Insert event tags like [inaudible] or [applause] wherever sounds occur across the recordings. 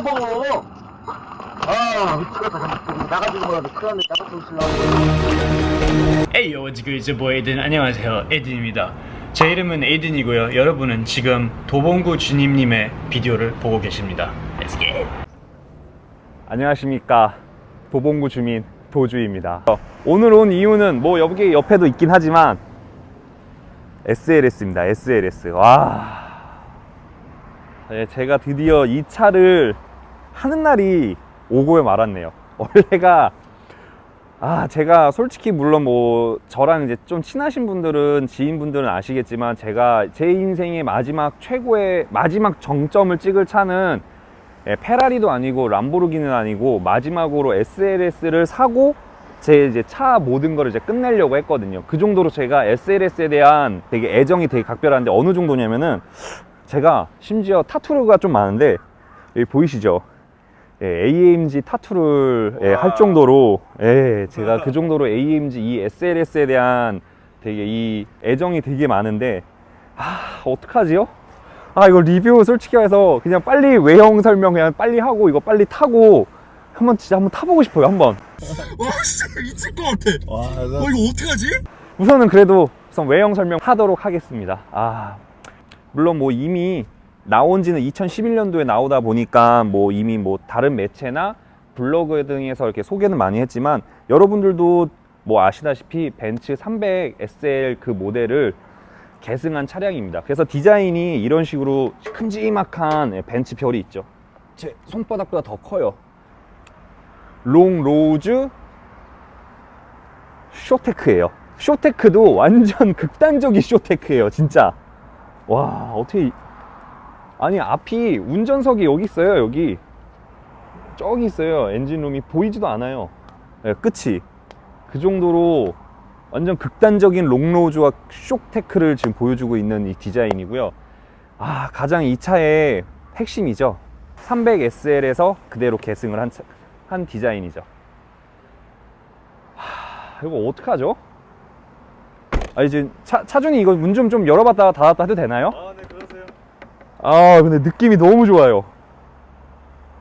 밟어 아 나가지고 뭐라도 큰일 났네 나가서 있으려고 에이요 지그즈보 에든. 안녕하세요. 에든입니다. 제 이름은 에든이고요. 여러분은 지금 도봉구 주님님의 비디오를 보고 계십니다. Let's get. 안녕하십니까. 도봉구 주민 도주입니다. 오늘 온 이유는 뭐 여기 옆에도 있긴 하지만 SLS입니다. SLS 와 네, 제가 드디어 이 차를 하는 날이 오고에 말았네요 [laughs] 원래가 아 제가 솔직히 물론 뭐 저랑 이제 좀 친하신 분들은 지인분들은 아시겠지만 제가 제 인생의 마지막 최고의 마지막 정점을 찍을 차는 예, 페라리도 아니고 람보르기는 아니고 마지막으로 SLS를 사고 제 이제 차 모든 거를 이제 끝내려고 했거든요. 그 정도로 제가 SLS에 대한 되게 애정이 되게 각별한데 어느 정도냐면은 제가 심지어 타투가 좀 많은데 여기 보이시죠? 예, AMG 타투를 예, 할 정도로 예, 제가 [laughs] 그 정도로 AMG 이 SLS에 대한 되게 이 애정이 되게 많은데 아 어떡하지요? 아 이거 리뷰 솔직히 해서 그냥 빨리 외형 설명 그냥 빨리 하고 이거 빨리 타고 한번 진짜 한번 타보고 싶어요 한번 와 진짜 미칠 것 같아. 와, 와 이거 어떡하지? 우선은 그래도 우선 외형 설명 하도록 하겠습니다 아 물론 뭐 이미 나온 지는 2011년도에 나오다 보니까 뭐 이미 뭐 다른 매체나 블로그 등에서 이렇게 소개는 많이 했지만 여러분들도 뭐 아시다시피 벤츠 300 SL 그 모델을 계승한 차량입니다. 그래서 디자인이 이런 식으로 큼지막한 예, 벤츠 별이 있죠. 제 손바닥보다 더 커요. 롱 로즈 쇼테크예요. 쇼테크도 완전 [laughs] 극단적인 쇼테크예요, 진짜. 와, 어떻게 이- 아니 앞이 운전석이 여기 있어요, 여기. 저기 있어요. 엔진룸이 보이지도 않아요. 예, 끝이. 그 정도로 완전 극단적인 롱로즈와 쇼테크를 지금 보여주고 있는 이 디자인이고요. 아, 가장 이 차의 핵심이죠. 300SL에서 그대로 계승을 한, 차- 한 디자인이죠. 하, 이거 어떡하죠? 아, 이제 차, 차준이 이거 문 좀 좀 열어봤다 닫았다 해도 되나요? 아 네 그러세요. 아, 근데 느낌이 너무 좋아요.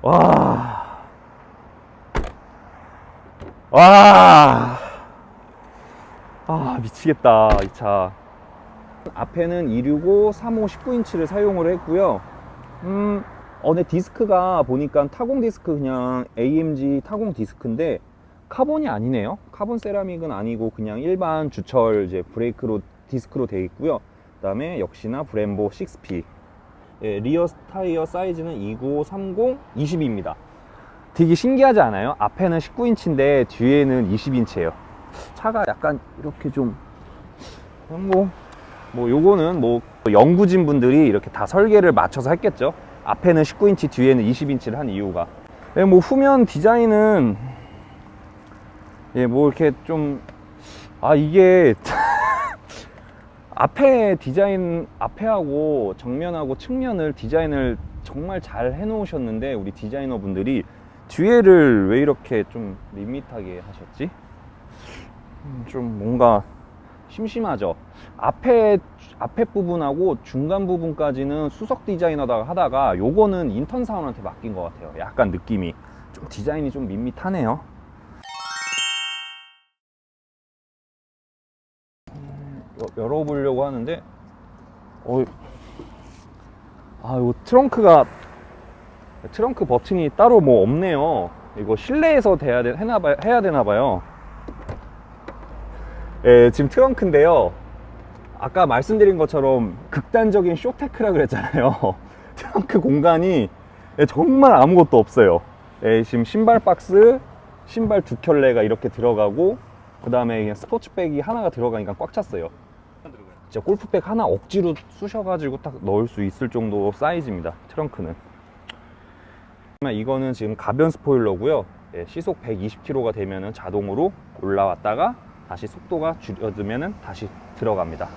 와. 와. 아, 미치겠다, 이 차. 앞에는 265, 35, 19인치를 사용을 했고요. 음, 어, 네, 디스크가 보니까 타공 디스크 그냥 AMG 타공 디스크인데 카본이 아니네요. 카본 세라믹은 아니고 그냥 일반 주철 이제 브레이크로 디스크로 되어 있고요. 그다음에 역시나 브렘보 6P. 예, 리어 타이어 사이즈는 29, 30, 20입니다. 되게 신기하지 않아요? 앞에는 19인치인데 뒤에는 20인치예요. 차가 약간 이렇게 좀 뭐, 뭐 요거는 뭐 연구진 분들이 이렇게 다 설계를 맞춰서 했겠죠. 앞에는 19인치, 뒤에는 20인치를 한 이유가. 예, 뭐 후면 디자인은 예, 뭐 이렇게 좀 아 이게 [laughs] 앞에 디자인 앞에하고 정면하고 측면을 디자인을 정말 잘 해놓으셨는데 우리 디자이너 분들이 뒤에를 왜 이렇게 좀 밋밋하게 하셨지? 음, 좀 뭔가 심심하죠. 앞에 앞에 부분하고 중간 부분까지는 수석 디자이너다가 하다가 요거는 인턴 사원한테 맡긴 것 같아요. 약간 느낌이 좀 디자인이 좀 밋밋하네요. 열어보려고 하는데 어, 아 이거 트렁크가 트렁크 버튼이 따로 뭐 없네요. 이거 실내에서 돼야 돼, 해나 봐, 해야 되나 봐요. 예, 지금 트렁크인데요. 아까 말씀드린 것처럼 극단적인 쇼테크라 그랬잖아요. [laughs] 트렁크 공간이 예, 정말 아무것도 없어요. 예, 지금 신발 박스 신발 두 켤레가 이렇게 들어가고 그 다음에 스포츠백이 하나가 들어가니까 꽉 찼어요 진짜 골프백 하나 억지로 쑤셔가지고 딱 넣을 수 있을 정도 사이즈입니다 트렁크는 이거는 지금 가변 스포일러고요 예, 시속 120km가 되면은 자동으로 올라왔다가 다시 속도가 줄어들면은 다시 들어갑니다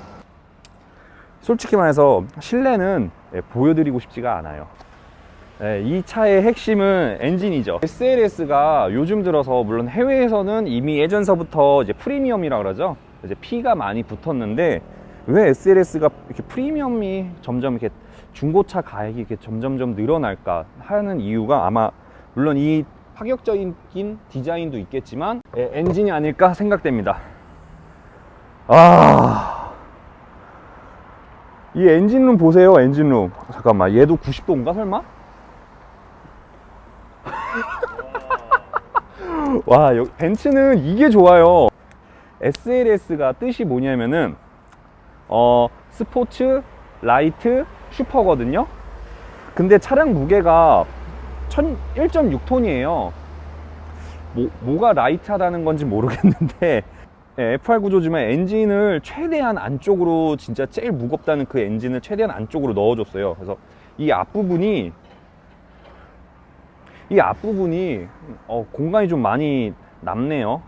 솔직히 말해서 실내는 예, 보여드리고 싶지가 않아요 예, 이 차의 핵심은 엔진이죠. SLS가 요즘 들어서 물론 해외에서는 이미 예전서부터 이제 프리미엄이라 그러죠. 이제 P가 많이 붙었는데 왜 SLS가 이렇게 프리미엄이 점점 이렇게 중고차 가격이 이렇게 점점점 늘어날까 하는 이유가 아마 물론 이 파격적인 디자인도 있겠지만 예, 엔진이 아닐까 생각됩니다. 아, 이 엔진룸 보세요, 엔진룸. 잠깐만, 얘도 90도인가 설마? [laughs] 와, 여- 벤츠는 이게 좋아요. SLS가 뜻이 뭐냐면은 어, 스포츠, 라이트, 슈퍼거든요. 근데 차량 무게가 1.6톤이에요. 뭐, 뭐가 라이트하다는 건지 모르겠는데 [laughs] 예, FR 구조지만 엔진을 최대한 안쪽으로 진짜 제일 무겁다는 그 엔진을 최대한 안쪽으로 넣어줬어요. 그래서 이 앞부분이 이 앞부분이 어, 공간이 좀 많이 남네요.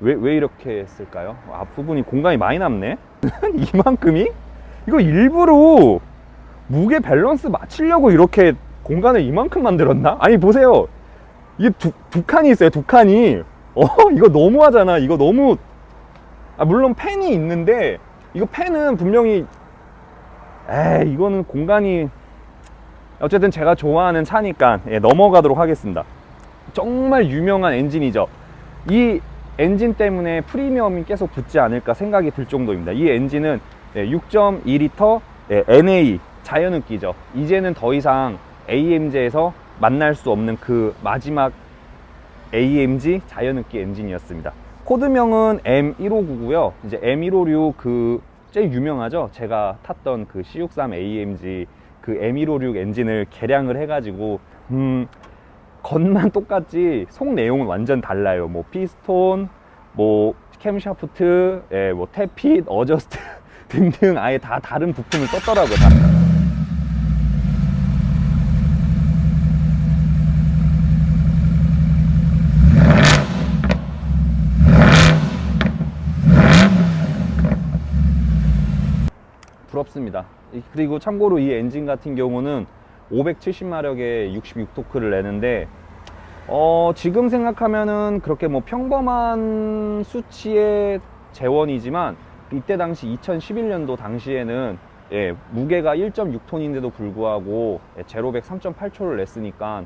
왜, 왜 이렇게 했을까요? 앞부분이 공간이 많이 남네? [laughs] 이만큼이? 이거 일부러 무게 밸런스 맞추려고 이렇게 공간을 이만큼 만들었나? 아니, 보세요. 이게 두, 두 칸이 있어요, 두 칸이. 어, [laughs] 이거 너무하잖아. 이거 너무. 아, 물론 팬이 있는데, 이거 팬은 분명히, 에이, 이거는 공간이. 어쨌든 제가 좋아하는 차니까 예, 넘어가도록 하겠습니다. 정말 유명한 엔진이죠. 이 엔진 때문에 프리미엄이 계속 붙지 않을까 생각이 들 정도입니다. 이 엔진은 6.2L NA 자연흡기죠. 이제는 더 이상 AMG에서 만날 수 없는 그 마지막 AMG 자연흡기 엔진이었습니다. 코드명은 M1599고요. 이제 M156 그 제일 유명하죠. 제가 탔던 그 C63 AMG 그 M156 엔진을 개량을 해가지고 음 겉만 똑같지 속 내용은 완전 달라요. 뭐 피스톤, 뭐 캠샤프트, 예, 뭐 태핏, 어저스트 [laughs] 등등 아예 다 다른 부품을 썼더라고요. 다. 부럽습니다. 이- 그리고 참고로 이 엔진 같은 경우는 570마력에 66토크를 내는데 어, 지금 생각하면은 그렇게 뭐 평범한 수치의 재원이지만 이때 당시 2011년도 당시에는 예, 무게가 1.6톤인데도 불구하고 예, 제로백 3.8초를 냈으니까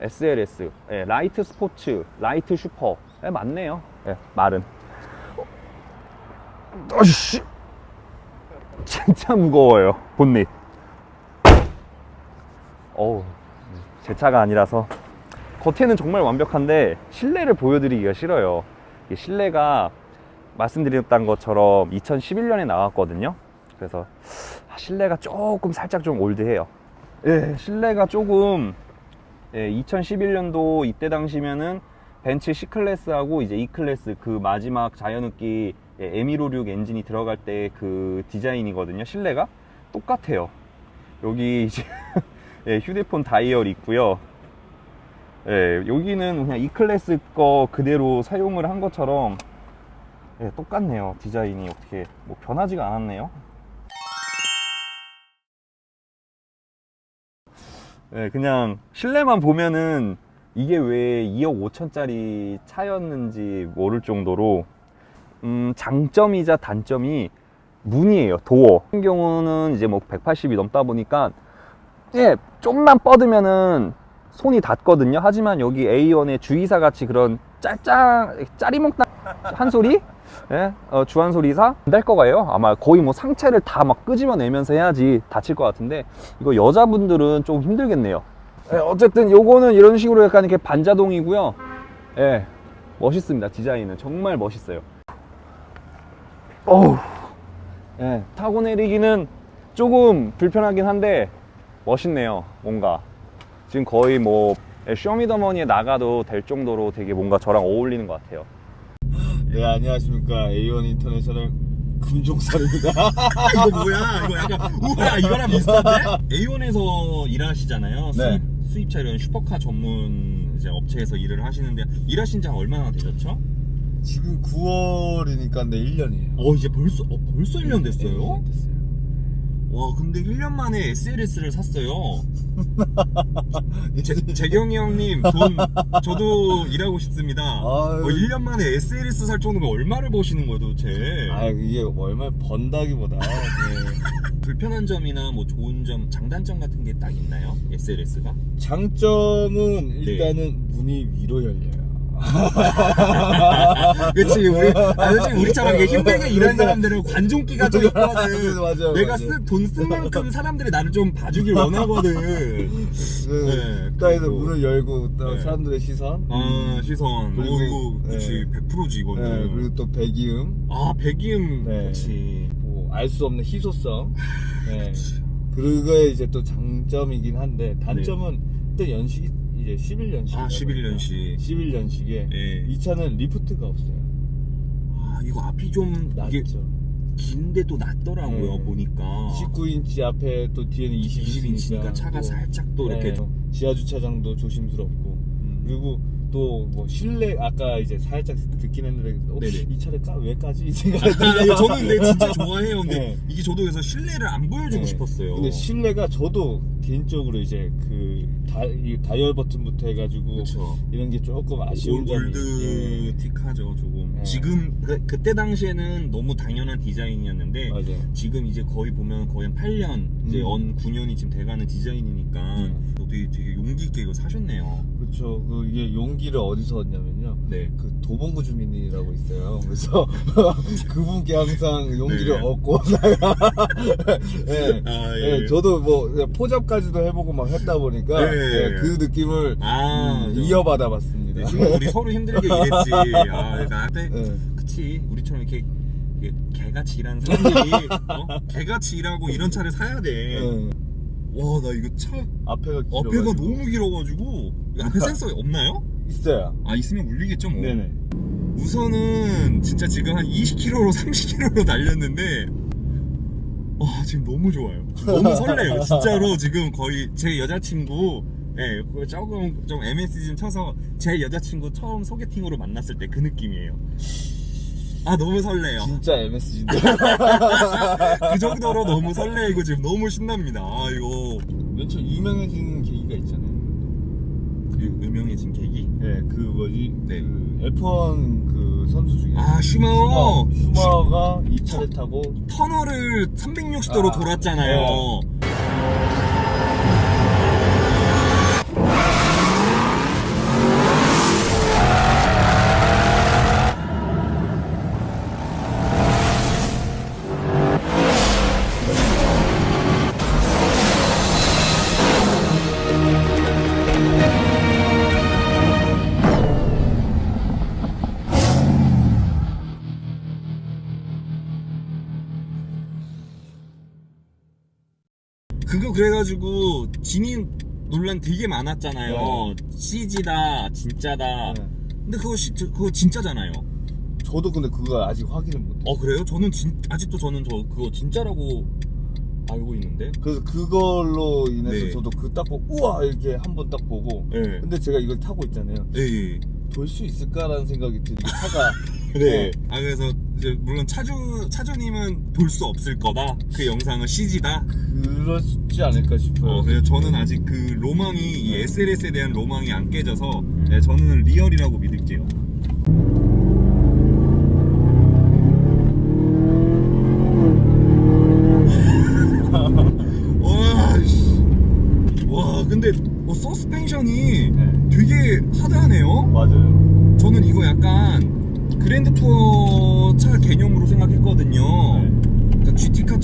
SLS, 예, 라이트 스포츠, 라이트 슈퍼 예, 맞네요. 예, 말은. 아씨, 진짜 무거워요 본닛. 어우, 제 차가 아니라서 겉에는 정말 완벽한데 실내를 보여드리기가 싫어요. 이 실내가 말씀드렸던 것처럼 2011년에 나왔거든요. 그래서 아, 실내가 조금 살짝 좀 올드해요. 예, 실내가 조금 예, 2011년도 이때 당시면은 벤츠 C 클래스하고 이제 E 클래스 그 마지막 자연흡기 예, M156 엔진이 들어갈 때 그 디자인이거든요. 실내가 똑같아요. 여기 이제 [laughs] 예, 휴대폰 다이얼 있고요. 예, 여기는 그냥 E 클래스 거 그대로 사용을 한 것처럼 예, 똑같네요. 디자인이 어떻게 뭐 변하지가 않았네요. 예, 그냥 실내만 보면은 이게 왜 2억 5천짜리 차였는지 모를 정도로 음, 장점이자 단점이 문이에요. 도어. 같은 경우는 이제 뭐 180이 넘다 보니까 예, 좀만 뻗으면은 손이 닿거든요. 하지만 여기 A1의 주의사 같이 그런 짤짤 짜리몽땅 한 소리, 예, 어, 주한 소리사 안 될 거예요. 아마 거의 뭐 상체를 다 막 끄집어내면서 해야지 다칠 것 같은데 이거 여자분들은 좀 힘들겠네요. 예, 어쨌든 요거는 이런 식으로 약간 이렇게 반자동이고요. 예, 멋있습니다. 디자인은 정말 멋있어요. 어우, 예, 타고 내리기는 조금 불편하긴 한데 멋있네요. 뭔가 지금 거의 뭐 쇼미더머니에 나가도 될 정도로 되게 뭔가 저랑 어울리는 것 같아요. 네 안녕하십니까 A1 인터내셔널 금종살입니다 [laughs] 이거 뭐야 이거 약간 우와 이거랑 비슷한데? A1에서 일하시잖아요. 네. 수입, 차 이런 슈퍼카 전문 이제 업체에서 일을 하시는데 일하신 지 얼마나 되셨죠? 지금 9월이니까 내 1년이에요 어 이제 벌써 어, 벌써 1년 됐어요? 됐어요 와 근데 1년 만에 SLS를 샀어요. [laughs] 제, 재경이 형님 돈 저도 일하고 싶습니다. 아유. 뭐 1년 만에 SLS 살 정도면 얼마를 버시는 거예요 도대체? 아 이게 얼마 번다기보다 예. [laughs] 불편한 점이나 뭐 좋은 점, 장단점 같은 게 딱 있나요? SLS가? 장점은 네. 일단은 문이 위로 열려요. [laughs] 그치 우리 아 솔직히 우리처럼 이게 힘들게 [laughs] 일하는 사람들은 관종기가 좀 있거든. 맞아, 내가 맞아. 돈쓴 만큼 [laughs] 사람들이 나를 좀 봐주길 원하거든. 그, 네, 딱 해서 그리고- 문을 열고 또 네. 사람들의 시선. 아 시선. 그리고- 어 이거 그치 네. 100%지 이거는. 네, 그리고 또 배기음. 아 배기음 네. 그치. 뭐알수 없는 희소성. 네. 그거에 이제 또 장점이긴 한데 단점은 일단 연식이 이제 11년식. 아 11년식. 11년식에 예. 이 차는 리프트가 없어요. 아 이거 앞이 좀 이게 낮죠. 긴데 또 낮더라고요 네. 보니까. 19인치 앞에 또 뒤에는 20인치니까 20인치니까 차가 살짝 또 이렇게 지하 주차장도 조심스럽고 음. 그리고 또 뭐 실내 아까 이제 살짝 듣긴 했는데 어, 네네. 이 차를 까, 왜 까지 [laughs] 이 생각이 아, 이거 저는 근데 진짜 [laughs] 좋아해요. 근데 네. 이게 저도 그래서 실내를 안 보여주고 네. 싶었어요. 근데 실내가 저도 개인적으로 이제 그 다, 이 다이얼 버튼부터 해가지고 그렇죠. 이런 게 조금 아쉬운 점이 예. 올드틱하죠 조금. 네. 지금 그, 그때 당시에는 너무 당연한 디자인이었는데 맞아요. 지금 이제 거의 보면 거의 한 8년 이제 음. 언 9년이 지금 돼가는 디자인이니까 음. 또 되게, 되게 용기 있게 이거 사셨네요. 그렇죠. 그 이게 용기를 어디서 얻냐면요. 네. 그 도봉구 주민이라고 있어요. 그래서 [laughs] [laughs] 그분께 항상 용기를 네. 얻고 [laughs] 네. 아 예, 저도 뭐 포잡까지도 해보고 막 했다 보니까 네. 예, 그 느낌을 아 음, 저- 이어받아 봤습니다. 네, 지금 우리 서로 힘들게 일했지. 아, 나한테 예. 그치 우리처럼 이렇게 개같이 일하는 사람들이 어? 개같이 일하고 이런 차를 사야 돼. 예. 와 나 이거 차 앞에가 길어. 앞에가 너무 길어가지고 이거 앞에 센서 없나요? 있어요. 아 있으면 울리겠죠 뭐. 네네. 우선은 진짜 지금 한 20km로 30km로 달렸는데 와 지금 너무 좋아요. 너무 설레요. [laughs] 진짜로 지금 거의 제 여자친구 예, 그 조금 좀 MSG 좀 쳐서 제 여자친구 처음 소개팅으로 만났을 때 그 느낌이에요. 아 너무 설레요. 진짜 MSG인데. [laughs] 그 정도로 너무 설레이고 지금 너무 신납니다. 아 이거 맨 처음 유명해진 계기가 있잖아요. 그 유명해진 계기. 예, 그 뭐지? 네. 그 F1 그 선수 중에 아 슈마워. 슈마워가 이 차를 타고 터널을 360도로 아, 돌았잖아요. 그 그래가지고 진인 논란 되게 많았잖아요. CG다, 진짜다. 네. 근데 그거 시, 저- 그거 진짜잖아요. 저도 근데 그거 아직 확인을 못. 어 그래요? 저는 진, 아직도 저는 저 그거 진짜라고 알고 있는데. 그래서 그걸로 인해서 네. 저도 그 딱 보고 우와 이렇게 한 번 딱 보고 네. 근데 제가 이걸 타고 있잖아요. 네. 예. 돌수 있을까라는 생각이 들고 차가 [laughs] 네. 아 그래서 이제 물론 차주 차주님은 볼 수 없을 거다. 그 영상은 CG다. 그렇지 않을까 싶어요. 어, 그래서 저는 아직 그 로망이 이 SLS에 대한 로망이 안 깨져서 네, 저는 리얼이라고 믿을게요.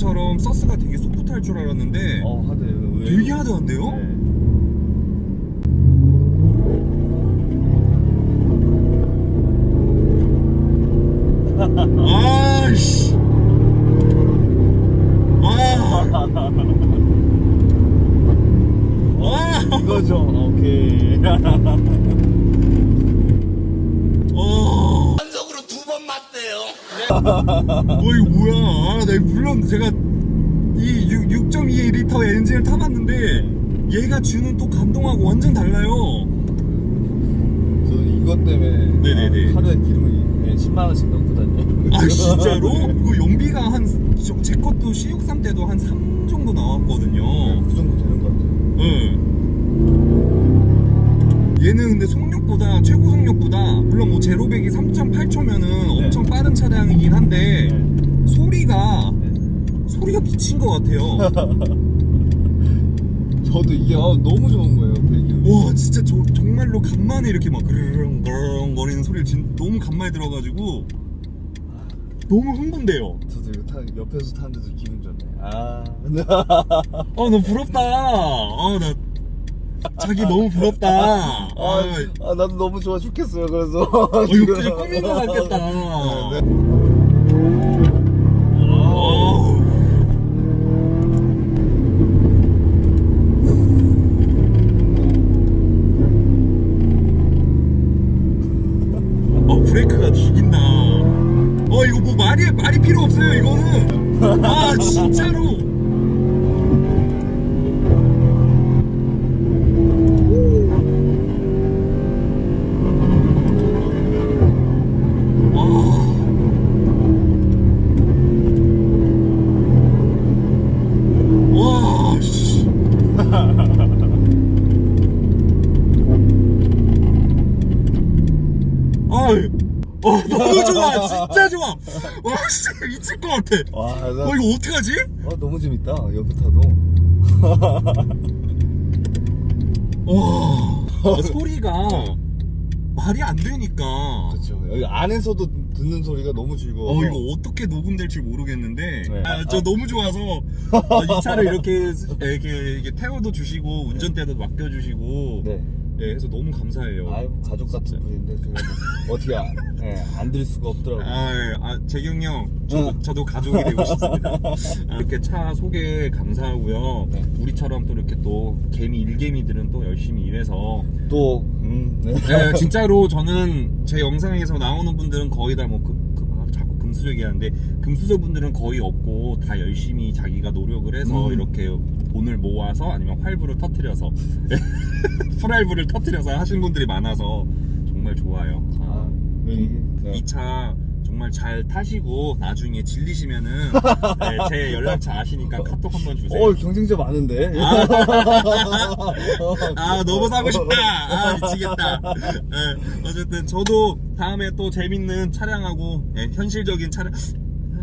GT카처럼 서스가 되게 소프트할 줄 알았는데 어 하드해요. 되게 하드한데요? 네. 물론 제가 이 6.2 리터 엔진을 타봤는데 얘가 주는 또 감동하고 완전 달라요. 저 이것 때문에 네네네. 아, 하루에 기름을 10만 원씩 넣고 다녀요. 아 진짜로? 이거 연비가 한 제 것도 C63 때도 한 3 정도 나왔거든요. 그 정도 되는 것 같아요. 응. 얘는 근데 속력보다 최고 속력보다 물론 뭐 제로백이 3.8초면은 엄청 빠른 차량이긴 한데 네. 소리가 소리가 미친 것 같아요. [laughs] 저도 이게 아, 너무 좋은 거예요. 배기. 와 진짜 저, 정말로 간만에 이렇게 막 그르릉 그르릉 거리는 소리를 진, 너무 간만에 들어가지고 너무 흥분돼요. 저도 이거 타, 옆에서 타는데도 기분 좋네. 아, 아 너무 부럽다. 아나 자기 너무 부럽다. [laughs] 아, 아, 아, 나도 너무 좋아 죽겠어요. 그래서 어, 그냥 꿈인 것 같겠다. [laughs] 네, 아 미칠 것 같아 와, 나, 어 이거 어떡하지? 아, 너무 재밌다. 옆에 타도. [laughs] 와 아, 소리가 [laughs] 말이 안 되니까 그렇죠. 여기 안에서도 듣는 소리가 너무 즐거워. 어 이거 어떻게 녹음될지 모르겠는데 네. 아, 저 너무 좋아서 [laughs] 아, 이 차를 이렇게 이렇게, 이렇게 태워도 주시고 운전대도 맡겨주시고 네. 네, 해서 너무 감사해요. 아유 가족 같은 분인데 제가 뭐 어떻게 안, 예, 안들 수가 없더라고요. 아, 예. 아, 재경 형, 저도, 응. 저도 가족이 되고 싶습니다. [laughs] 아, 이렇게 차 소개 감사하고요. 네. 우리처럼 또 이렇게 또 개미 일개미들은 또 열심히 일해서 또 음, 네. 네, 진짜로 저는 제 영상에서 나오는 분들은 거의 다뭐 그, 그, 아, 자꾸 금수저 얘기하는데 금수저 분들은 거의 없고 다 열심히 자기가 노력을 해서 음. 이렇게 돈을 모아서 아니면 활부를 터트려서 풀활부를 터트려서 하신 분들이 많아서 정말 좋아요. 아, 이게 네. 이차 정말 잘 타시고 나중에 질리시면은 네, 제 연락처 아시니까 카톡 한번 주세요. 어 경쟁자 많은데. 아 [laughs] 너무 사고 싶다. 아 미치겠다. 네, 어쨌든 저도 다음에 또 재밌는 차량하고 예, 현실적인 차량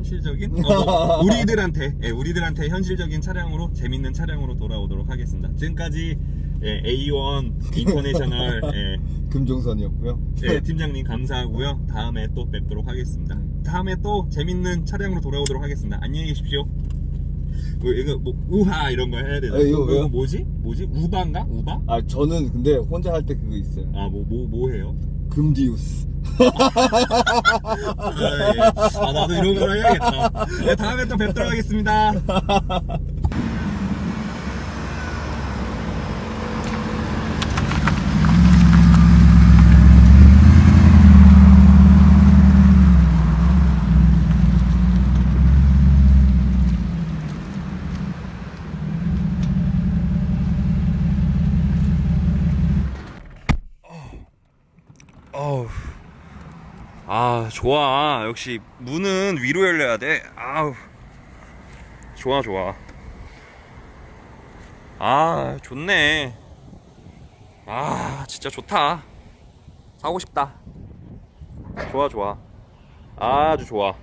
현실적인 [laughs] 어, 뭐, 우리들한테 예, 우리들한테 현실적인 차량으로 재밌는 차량으로 돌아오도록 하겠습니다. 지금까지 예, A1 인터내셔널 [laughs] 예, 금종선이었고요. 네, 팀장님 감사하고요. 다음에 또 뵙도록 하겠습니다. 다음에 또 재밌는 차량으로 돌아오도록 하겠습니다. 안녕히 계십시오. 뭐, 이거 뭐 우하 이런 거 해야 되나? 아, 이거 왜요? 뭐지? 뭐지? 우바인가? 우바? 아 저는 근데 혼자 할 때 그거 있어요. 아 뭐 뭐 뭐 해요? 금디우스. 아, 예. 아 나도 이런 걸 해야겠다. 네, 다음에 또 뵙도록 하겠습니다. [laughs] 어우. 아, 좋아. 역시 문은 위로 열려야 돼. 아우. 좋아, 좋아. 아, 좋네. 아, 진짜 좋다. 사고 싶다. 좋아, 좋아. 아주 좋아.